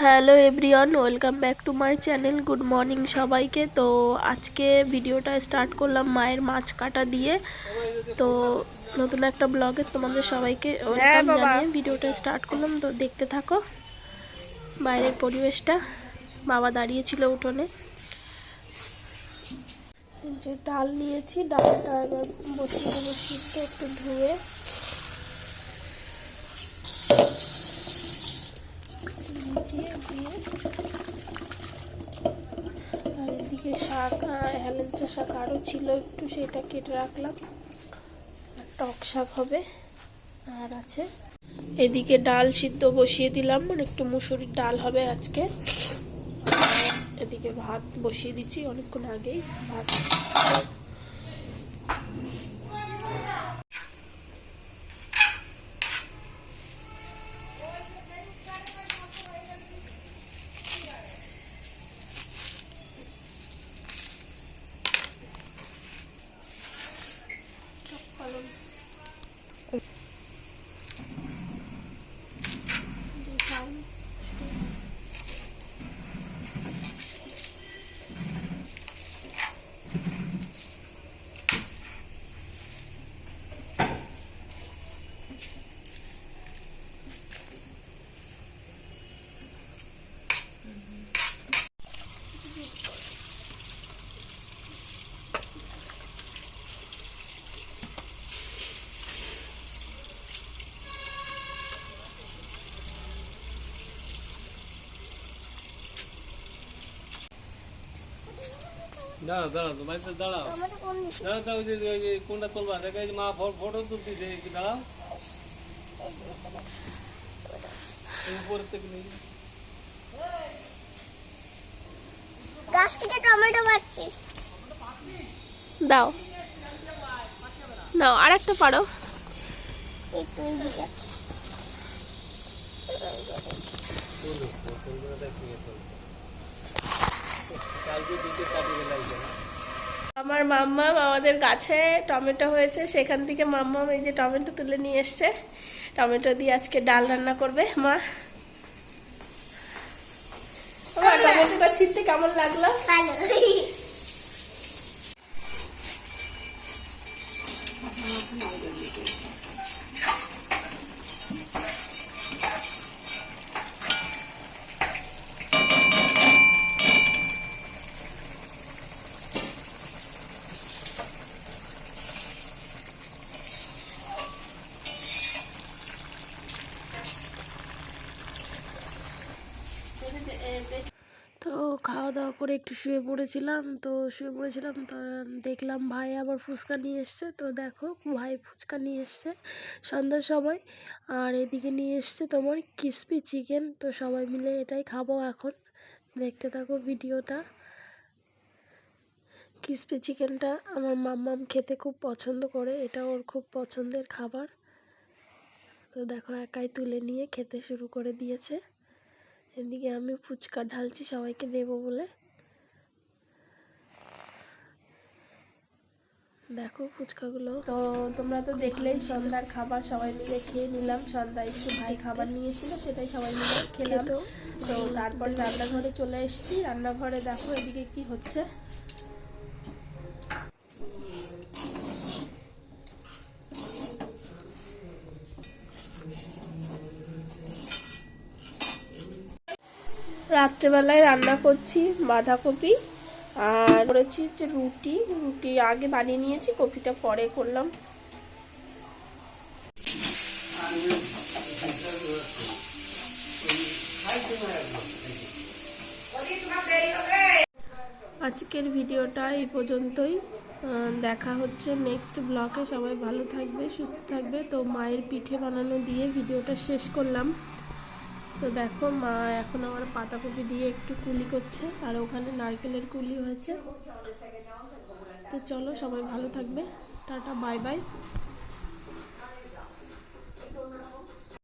Hello everyone welcome back to my channel good morning সবাইকে। তো আজকে ভিডিওটা স্টার্ট করলাম মায়ের মাছ কাটা দিয়ে। তো নতুন একটা ব্লগে তোমাদের সবাইকে ওয়েলকাম জানিয়ে ভিডিওটা স্টার্ট করলাম। তো দেখতে থাকো বাইরের পরিবেশটা। বাবা দাঁড়িয়েছিল উঠোনে। যে ডাল নিয়েছি ডালটা এবার বসিয়ে সিদ্ধ একটু ধুয়ে ভিজিয়ে দিয়ে আর এদিকে শাক আর হেলেঞ্চা শাক আরও ছিল, একটু সেটা কেটে রাখলাম। আর টক শাক হবে, আর আছে। এদিকে ডাল সিদ্ধ বসিয়ে দিলাম মানে একটু মুসুরির ডাল হবে আজকে। এদিকে ভাত বসিয়ে দিচ্ছি অনেকক্ষণ আগেই, ভাত দাঁড়াও দাঁড়াও তো বাড়িতে দাঁড়াও। দাঁড়াও ওই যে ওই যে কোনটা তুলবা? দেখা যে মা ফটো তুলতেছে একটু দাঁড়াও। উপরের থেকে নিয়ে গাছ থেকে টমেটো পাচ্ছি। দাও। নাও আর একটা পারো। এই আমার মাম্মাম আমাদের গাছে টমেটো হয়েছে সেখান থেকে মাম্মাম এই যে টমেটো তুলে নিয়ে এসছে। টমেটো দিয়ে আজকে ডাল রান্না করবে মা। টমেটোটা ছিটতে কেমন লাগল? ভালো তো খাওয়া দাওয়া করে একটু শুয়ে পড়েছিলাম, তো শুয়ে পড়েছিলাম, তো দেখলাম ভাই আবার ফুচকা নিয়ে এসছে, তো দেখো ভাই ফুচকা নিয়ে এসছে সন্ধ্যার সময়, আর এদিকে নিয়ে এসছে তোমার ক্রিসপি চিকেন তো সবাই মিলে এটাই খাব এখন। দেখতে থাকো ভিডিওটা। ক্রিসপি চিকেনটা আমার মাম্মাম খেতে খুব পছন্দ করে, এটা ওর খুব পছন্দের খাবার। তো দেখো একাই তুলে নিয়ে খেতে শুরু করে দিয়েছে। এদিকে আমি ফুচকা ঢালছি সবাইকে দেব বলে। দেখো ফুচকাগুলো। তো তোমরা তো দেখলেই সন্ধ্যার খাবার সবাই মিলে খেয়ে নিলাম। সন্ধ্যায় একটু ভাই খাবার নিয়েছিল সেটাই সবাই মিলে খেলাম। তো। তারপর রান্নাঘরে চলে এসেছি। রান্নাঘরে দেখো এদিকে কি হচ্ছে। রাত্রেবেলায় রান্না করছি বাঁধাকপি আর করেছি হচ্ছে রুটি। রুটি আগে বানিয়ে নিয়েছি, কপিটা পরে করলাম। আজকের ভিডিওটা এই পর্যন্তই। দেখা হচ্ছে নেক্সট ব্লগে সবাই ভালো থাকবে, সুস্থ থাকবে। তো মায়ের পিঠে বানানো দিয়ে ভিডিওটা শেষ করলাম। তো দেখো মা এখন আমার পাতাকপি দিয়ে একটু কুলি করছে, আর ওখানে নারকেলের কুলি হয়েছে। তো চলো সবাই ভালো থাকবে। Tata, bye bye.